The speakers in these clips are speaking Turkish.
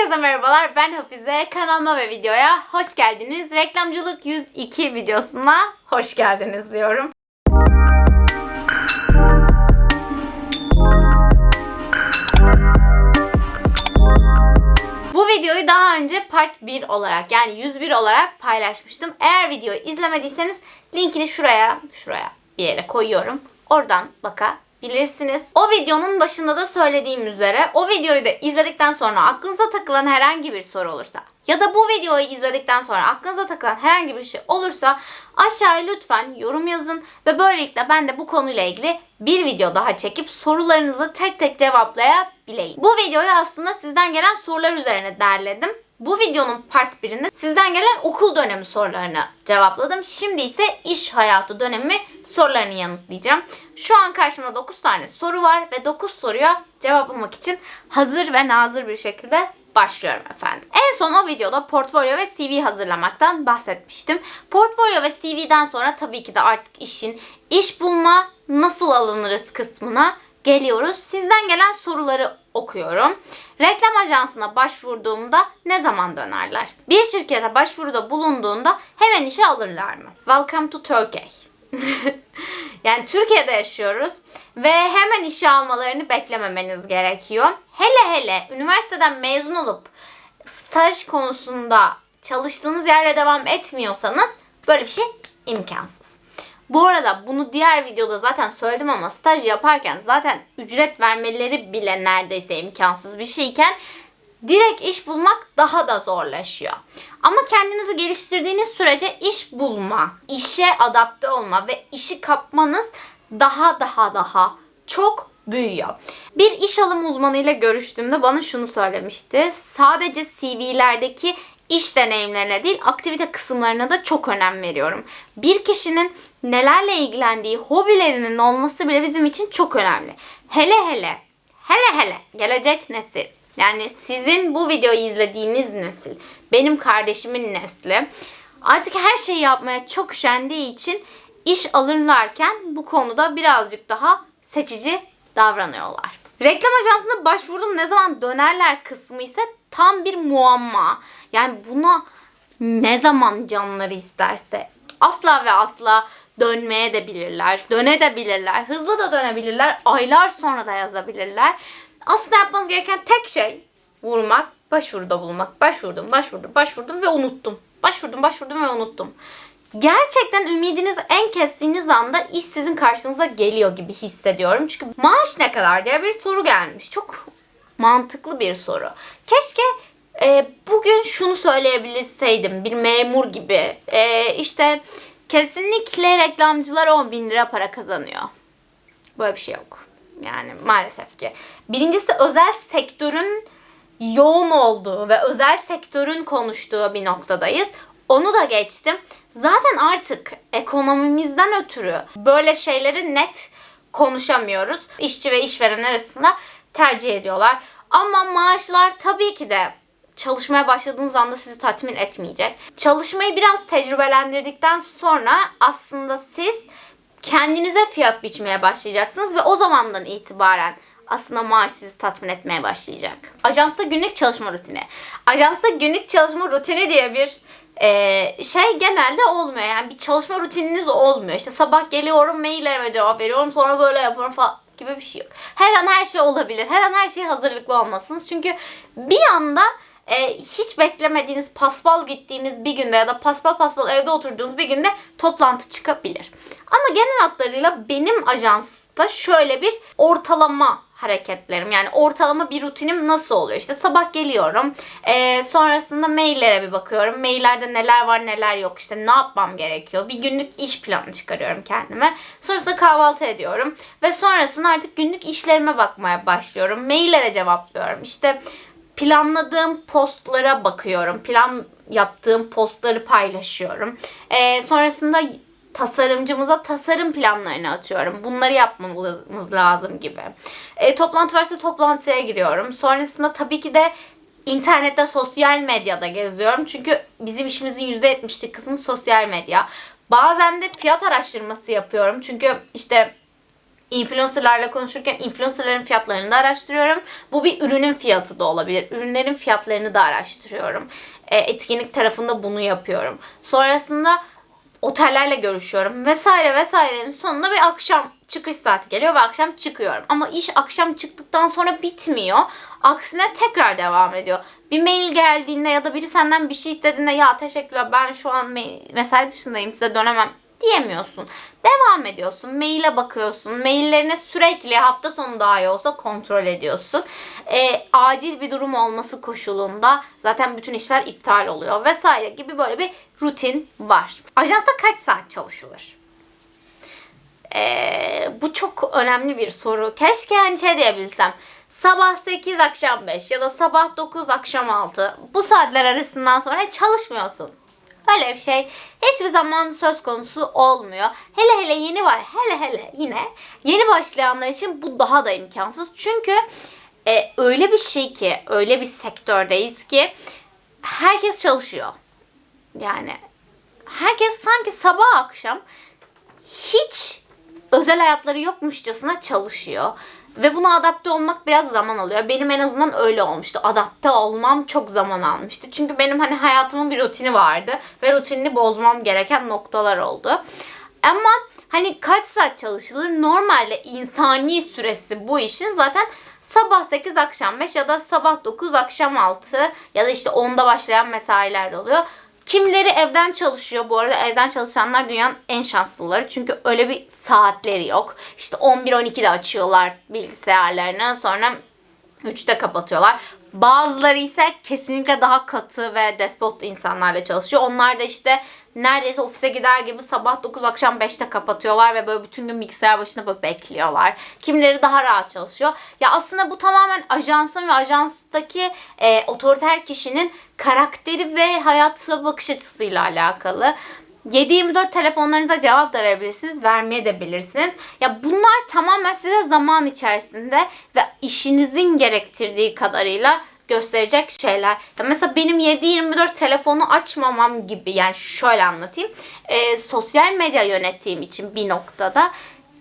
Herkese merhabalar. Ben Hafize. Kanalıma ve videoya hoş geldiniz. Reklamcılık 102 videosuna hoş geldiniz diyorum. Bu videoyu daha önce part 1 olarak yani 101 olarak paylaşmıştım. Eğer videoyu izlemediyseniz linkini şuraya, şuraya bir yere koyuyorum. Oradan bakabilirsiniz. O videonun başında da söylediğim üzere o videoyu da izledikten sonra aklınıza takılan herhangi bir soru olursa ya da bu videoyu izledikten sonra aklınıza takılan herhangi bir şey olursa aşağıya lütfen yorum yazın ve böylelikle ben de bu konuyla ilgili bir video daha çekip sorularınızı tek tek cevaplayabileyim. Bu videoyu aslında sizden gelen sorular üzerine derledim. Bu videonun part 1'inde sizden gelen okul dönemi sorularını cevapladım. Şimdi ise iş hayatı dönemi sorularını yanıtlayacağım. Şu an karşımda 9 tane soru var ve 9 soruya cevaplamak için hazır ve nazır bir şekilde başlıyorum efendim. En son o videoda portfolyo ve CV hazırlamaktan bahsetmiştim. Portfolyo ve CV'den sonra tabii ki de artık işin iş bulma, nasıl alınırız kısmına geliyoruz. Sizden gelen soruları okuyorum. Reklam ajansına başvurduğumda ne zaman dönerler? Bir şirkete başvuruda bulunduğunda hemen işe alırlar mı? Welcome to Turkey. yani Türkiye'de yaşıyoruz ve hemen işe almalarını beklememeniz gerekiyor. Hele hele üniversiteden mezun olup staj konusunda çalıştığınız yerle devam etmiyorsanız böyle bir şey imkansız. Bu arada bunu diğer videoda zaten söyledim ama staj yaparken zaten ücret vermeleri bile neredeyse imkansız bir şeyken direkt iş bulmak daha da zorlaşıyor. Ama kendinizi geliştirdiğiniz sürece iş bulma, işe adapte olma ve işi kapmanız daha daha daha çok büyüyor. Bir iş alım uzmanıyla görüştüğümde bana şunu söylemişti. Sadece CV'lerdeki iş deneyimlerine değil aktivite kısımlarına da çok önem veriyorum. Bir kişinin nelerle ilgilendiği, hobilerinin olması bile bizim için çok önemli. Hele hele, hele hele gelecek nesil. Yani sizin bu videoyu izlediğiniz nesil, benim kardeşimin nesli artık her şeyi yapmaya çok üşendiği için iş alırlarken bu konuda birazcık daha seçici davranıyorlar. Reklam ajansına başvurdum ne zaman dönerler kısmı ise tam bir muamma. Yani buna ne zaman canları isterse asla ve asla dönmeye de bilirler. Döne de bilirler. Hızlı da dönebilirler. Aylar sonra da yazabilirler. Aslında yapmanız gereken tek şey vurmak, başvuruda bulunmak. Başvurdum, başvurdum, başvurdum ve unuttum. Başvurdum, başvurdum ve unuttum. Gerçekten ümidiniz en kestiğiniz anda iş sizin karşınıza geliyor gibi hissediyorum. Çünkü maaş ne kadar diye bir soru gelmiş. Çok mantıklı bir soru. Keşke e, bugün şunu söyleyebilseydim bir memur gibi. E, işte kesinlikle reklamcılar 10 bin lira para kazanıyor. Böyle bir şey yok. Yani maalesef ki. Birincisi özel sektörün yoğun olduğu ve özel sektörün konuştuğu bir noktadayız. Onu da geçtim. Zaten artık ekonomimizden ötürü böyle şeyleri net konuşamıyoruz. İşçi ve işveren arasında tercih ediyorlar. Ama maaşlar tabii ki de çalışmaya başladığınız anda sizi tatmin etmeyecek. Çalışmayı biraz tecrübelendirdikten sonra aslında siz kendinize fiyat biçmeye başlayacaksınız ve o zamandan itibaren aslında maaş sizi tatmin etmeye başlayacak. Ajansta günlük çalışma rutini. Ajansta günlük çalışma rutini diye bir e, şey genelde olmuyor. Yani bir çalışma rutininiz olmuyor. İşte sabah geliyorum maillerime cevap veriyorum sonra böyle yapıyorum falan gibi bir şey yok. Her an her şey olabilir. Her an her şeye hazırlıklı olmalısınız. Çünkü bir anda e, hiç beklemediğiniz paspal gittiğiniz bir günde ya da paspal paspal evde oturduğunuz bir günde toplantı çıkabilir. Ama genel hatlarıyla benim ajansta şöyle bir ortalama hareketlerim. Yani ortalama bir rutinim nasıl oluyor? İşte sabah geliyorum. E, sonrasında maillere bir bakıyorum. Maillerde neler var neler yok. İşte ne yapmam gerekiyor? Bir günlük iş planı çıkarıyorum kendime. Sonrasında kahvaltı ediyorum. Ve sonrasında artık günlük işlerime bakmaya başlıyorum. Maillere cevaplıyorum. İşte planladığım postlara bakıyorum. Plan yaptığım postları paylaşıyorum. E, sonrasında tasarımcımıza tasarım planlarını atıyorum. Bunları yapmamız lazım gibi. E, toplantı varsa toplantıya giriyorum. Sonrasında tabii ki de internette, sosyal medyada geziyorum. Çünkü bizim işimizin %70'lik kısmı sosyal medya. Bazen de fiyat araştırması yapıyorum. Çünkü işte influencerlarla konuşurken influencerların fiyatlarını da araştırıyorum. Bu bir ürünün fiyatı da olabilir. Ürünlerin fiyatlarını da araştırıyorum. E, etkinlik tarafında bunu yapıyorum. Sonrasında otellerle görüşüyorum vesaire vesairenin sonunda bir akşam çıkış saati geliyor ve akşam çıkıyorum. Ama iş akşam çıktıktan sonra bitmiyor. Aksine tekrar devam ediyor. Bir mail geldiğinde ya da biri senden bir şey istediğinde ya teşekkürler ben şu an me- mesai dışındayım size dönemem diyemiyorsun. Devam ediyorsun. Maile bakıyorsun. Maillerini sürekli hafta sonu dahi olsa kontrol ediyorsun. Ee, acil bir durum olması koşulunda zaten bütün işler iptal oluyor vesaire gibi böyle bir rutin var. Ajansta kaç saat çalışılır? Ee, bu çok önemli bir soru. Keşke hani şey diyebilsem. Sabah 8 akşam 5 ya da sabah 9 akşam 6 bu saatler arasından sonra çalışmıyorsun. Öyle bir şey hiçbir zaman söz konusu olmuyor. Hele hele yeni var. Hele hele yine yeni başlayanlar için bu daha da imkansız. Çünkü e, öyle bir şey ki, öyle bir sektördeyiz ki herkes çalışıyor. Yani herkes sanki sabah akşam hiç özel hayatları yokmuşçasına çalışıyor. Ve buna adapte olmak biraz zaman alıyor. Benim en azından öyle olmuştu. Adapte olmam çok zaman almıştı. Çünkü benim hani hayatımın bir rutini vardı. Ve rutinini bozmam gereken noktalar oldu. Ama hani kaç saat çalışılır? Normalde insani süresi bu işin zaten sabah 8 akşam 5 ya da sabah 9 akşam 6 ya da işte 10'da başlayan mesailer de oluyor. Kimileri evden çalışıyor. Bu arada evden çalışanlar dünyanın en şanslıları. Çünkü öyle bir saatleri yok. İşte 11-12'de açıyorlar bilgisayarlarını. Sonra 3'te kapatıyorlar. Bazıları ise kesinlikle daha katı ve despot insanlarla çalışıyor. Onlar da işte neredeyse ofise gider gibi sabah 9 akşam 5'te kapatıyorlar ve böyle bütün gün bilgisayar başında böyle bekliyorlar. Kimileri daha rahat çalışıyor. Ya aslında bu tamamen ajansın ve ajanstaki e, otoriter kişinin karakteri ve hayata bakış açısıyla alakalı. 7-24 telefonlarınıza cevap da verebilirsiniz, vermeye de bilirsiniz. Ya bunlar tamamen size zaman içerisinde ve işinizin gerektirdiği kadarıyla gösterecek şeyler. Ya mesela benim 7-24 telefonu açmamam gibi yani şöyle anlatayım. Ee, sosyal medya yönettiğim için bir noktada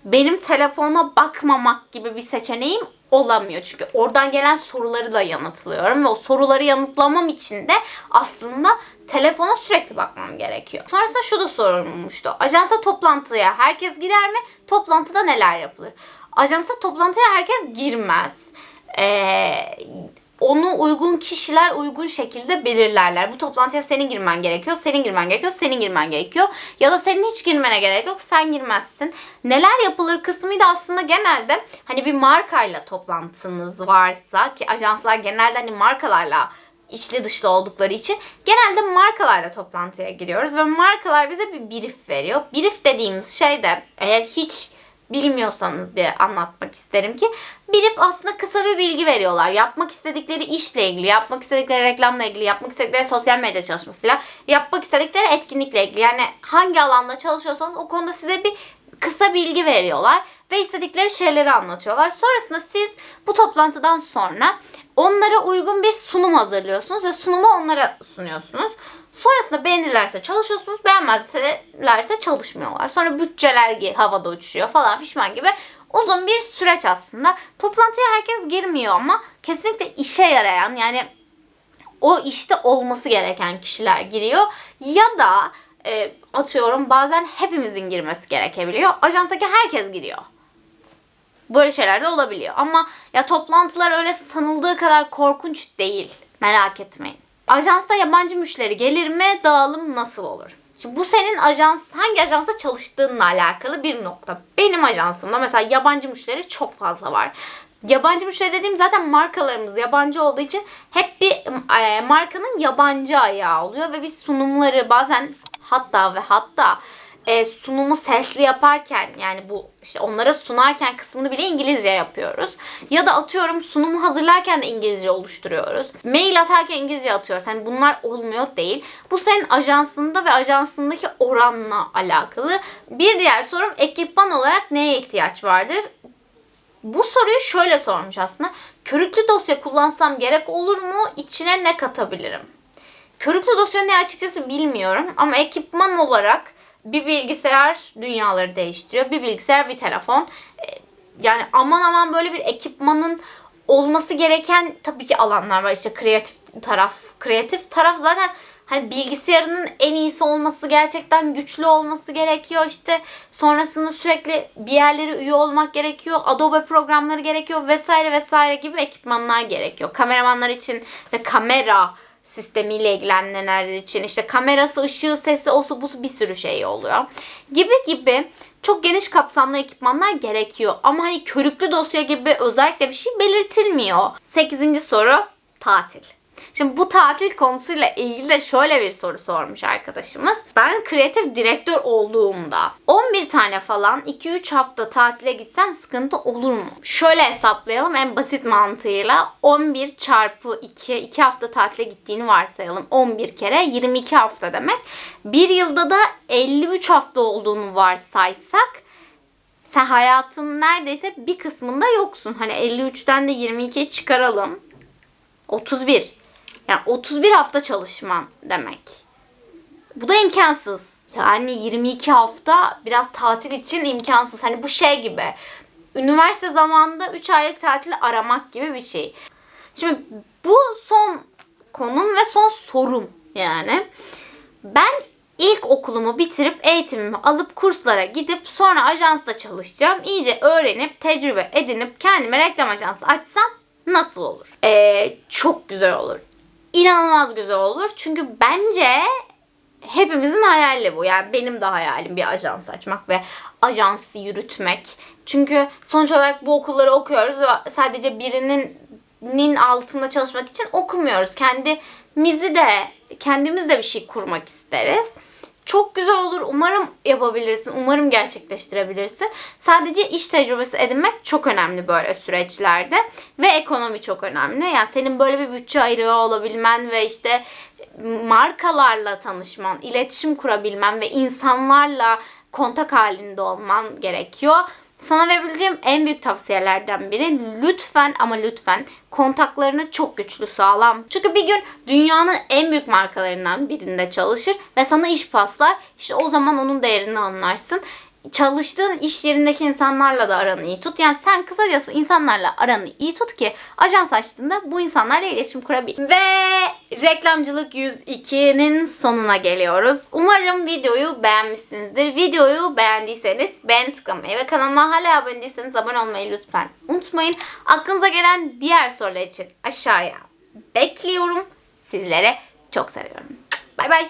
benim telefona bakmamak gibi bir seçeneğim olamıyor. Çünkü oradan gelen soruları da yanıtlıyorum ve o soruları yanıtlamam için de aslında telefona sürekli bakmam gerekiyor. Sonrasında şu da sorulmuştu. Ajansa toplantıya herkes girer mi? Toplantıda neler yapılır? Ajansa toplantıya herkes girmez. Ee, onu uygun kişiler uygun şekilde belirlerler. Bu toplantıya senin girmen gerekiyor, senin girmen gerekiyor, senin girmen gerekiyor. Ya da senin hiç girmene gerek yok, sen girmezsin. Neler yapılır kısmı da aslında genelde hani bir markayla toplantınız varsa ki ajanslar genelde hani markalarla içli dışlı oldukları için genelde markalarla toplantıya giriyoruz ve markalar bize bir brief veriyor. Brief dediğimiz şey de eğer hiç bilmiyorsanız diye anlatmak isterim ki brief aslında kısa bir bilgi veriyorlar. Yapmak istedikleri işle ilgili, yapmak istedikleri reklamla ilgili, yapmak istedikleri sosyal medya çalışmasıyla, yapmak istedikleri etkinlikle ilgili. Yani hangi alanda çalışıyorsanız o konuda size bir kısa bilgi veriyorlar ve istedikleri şeyleri anlatıyorlar. Sonrasında siz bu toplantıdan sonra onlara uygun bir sunum hazırlıyorsunuz ve sunumu onlara sunuyorsunuz. Sonrasında beğenirlerse çalışıyorsunuz, beğenmezlerse çalışmıyorlar. Sonra bütçeler havada uçuşuyor falan fişman gibi uzun bir süreç aslında. Toplantıya herkes girmiyor ama kesinlikle işe yarayan yani o işte olması gereken kişiler giriyor. Ya da e, atıyorum bazen hepimizin girmesi gerekebiliyor. Ajanstaki herkes giriyor. Böyle şeyler de olabiliyor. Ama ya toplantılar öyle sanıldığı kadar korkunç değil. Merak etmeyin. Ajansta yabancı müşteri gelir mi? Dağılım nasıl olur? Şimdi bu senin ajans hangi ajansta çalıştığınla alakalı bir nokta. Benim ajansımda mesela yabancı müşteri çok fazla var. Yabancı müşteri dediğim zaten markalarımız yabancı olduğu için hep bir e, markanın yabancı ayağı oluyor ve biz sunumları bazen hatta ve hatta e, sunumu sesli yaparken yani bu işte onlara sunarken kısmını bile İngilizce yapıyoruz. Ya da atıyorum sunumu hazırlarken de İngilizce oluşturuyoruz. Mail atarken İngilizce atıyoruz. Yani bunlar olmuyor değil. Bu senin ajansında ve ajansındaki oranla alakalı. Bir diğer sorum ekipman olarak neye ihtiyaç vardır? Bu soruyu şöyle sormuş aslında. Körüklü dosya kullansam gerek olur mu? İçine ne katabilirim? Körüklü dosya ne açıkçası bilmiyorum ama ekipman olarak bir bilgisayar dünyaları değiştiriyor. Bir bilgisayar, bir telefon. yani aman aman böyle bir ekipmanın olması gereken tabii ki alanlar var. İşte kreatif taraf. Kreatif taraf zaten hani bilgisayarının en iyisi olması gerçekten güçlü olması gerekiyor. İşte sonrasında sürekli bir yerlere üye olmak gerekiyor. Adobe programları gerekiyor vesaire vesaire gibi ekipmanlar gerekiyor. Kameramanlar için ve kamera sistemiyle ilgilenenler için işte kamerası, ışığı, sesi, osu busu bir sürü şey oluyor. Gibi gibi çok geniş kapsamlı ekipmanlar gerekiyor. Ama hani körüklü dosya gibi özellikle bir şey belirtilmiyor. 8. soru tatil. Şimdi bu tatil konusuyla ilgili de şöyle bir soru sormuş arkadaşımız. Ben kreatif direktör olduğumda 11 tane falan 2-3 hafta tatile gitsem sıkıntı olur mu? Şöyle hesaplayalım en basit mantığıyla 11 çarpı 2, 2 hafta tatile gittiğini varsayalım. 11 kere 22 hafta demek. Bir yılda da 53 hafta olduğunu varsaysak sen hayatının neredeyse bir kısmında yoksun. Hani 53'ten de 22'yi çıkaralım. 31. Yani 31 hafta çalışman demek. Bu da imkansız. Yani 22 hafta biraz tatil için imkansız. Hani bu şey gibi. Üniversite zamanında 3 aylık tatil aramak gibi bir şey. Şimdi bu son konum ve son sorum yani. Ben ilk okulumu bitirip eğitimimi alıp kurslara gidip sonra ajansta çalışacağım. İyice öğrenip tecrübe edinip kendime reklam ajansı açsam nasıl olur? Ee, çok güzel olur. İnanılmaz güzel olur. Çünkü bence hepimizin hayali bu. Yani benim de hayalim bir ajans açmak ve ajansı yürütmek. Çünkü sonuç olarak bu okulları okuyoruz ve sadece birinin nin altında çalışmak için okumuyoruz. Kendimizi de kendimiz de bir şey kurmak isteriz. Çok güzel olur. Umarım yapabilirsin. Umarım gerçekleştirebilirsin. Sadece iş tecrübesi edinmek çok önemli böyle süreçlerde. Ve ekonomi çok önemli. Yani senin böyle bir bütçe ayırıyor olabilmen ve işte markalarla tanışman, iletişim kurabilmen ve insanlarla kontak halinde olman gerekiyor. Sana verebileceğim en büyük tavsiyelerden biri lütfen ama lütfen kontaklarını çok güçlü sağlam. Çünkü bir gün dünyanın en büyük markalarından birinde çalışır ve sana iş paslar. İşte o zaman onun değerini anlarsın. Çalıştığın iş yerindeki insanlarla da aranı iyi tut. Yani sen kısacası insanlarla aranı iyi tut ki ajans açtığında bu insanlarla iletişim kurabil. Ve reklamcılık 102'nin sonuna geliyoruz. Umarım videoyu beğenmişsinizdir. Videoyu beğendiyseniz beğen tıklamayı ve kanalıma hala abone değilseniz abone olmayı lütfen unutmayın. Aklınıza gelen diğer sorular için aşağıya bekliyorum. Sizlere çok seviyorum. Bay bay.